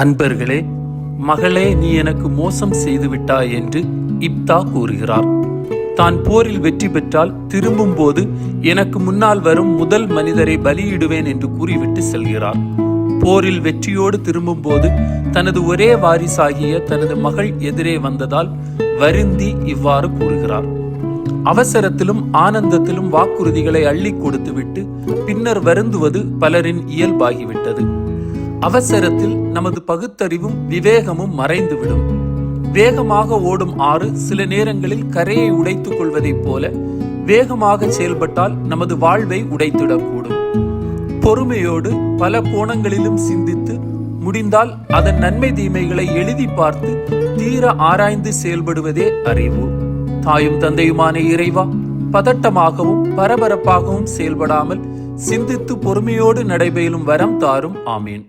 அன்பர்களே மகளே நீ எனக்கு மோசம் செய்துவிட்டாய் என்று இப்தா கூறுகிறார். தான் போரில் வெற்றி பெற்றால் திரும்பும் போது எனக்கு முன்னால் வரும் முதல் மனிதரை பலியிடுவேன் என்று கூறிவிட்டு செல்கிறார். போரில் வெற்றியோடு திரும்பும் போது தனது ஒரே வாரிசாகிய தனது மகள் எதிரே வந்ததால் வருந்தி இவ்வாறு கூறுகிறார். அவசரத்திலும் ஆனந்தத்திலும் வாக்குறுதிகளை அள்ளி கொடுத்துவிட்டு பின்னர் வருந்துவது பலரின் இயல்பாகிவிட்டது. அவசரத்தில் நமது பகுத்தறிவும் விவேகமும் மறைந்துவிடும். வேகமாக ஓடும் ஆறு சில நேரங்களில் கரையை உடைத்துக் கொள்வதைப் போல வேகமாக செயல்பட்டால் நமது வாழ்வை உடைத்திடக்கூடும். பொறுமையோடு பல கோணங்களிலும் சிந்தித்து முடிந்தால் அதன் நன்மை தீமைகளை எழுதி பார்த்து தீர ஆராய்ந்து செயல்படுவதே அறிவு. தாயும் தந்தையுமான இறைவா பதட்டமாகவும் பரபரப்பாகவும் செயல்படாமல் சிந்தித்து பொறுமையோடு நடைபெறும் வரம் தாரும். ஆமீன்.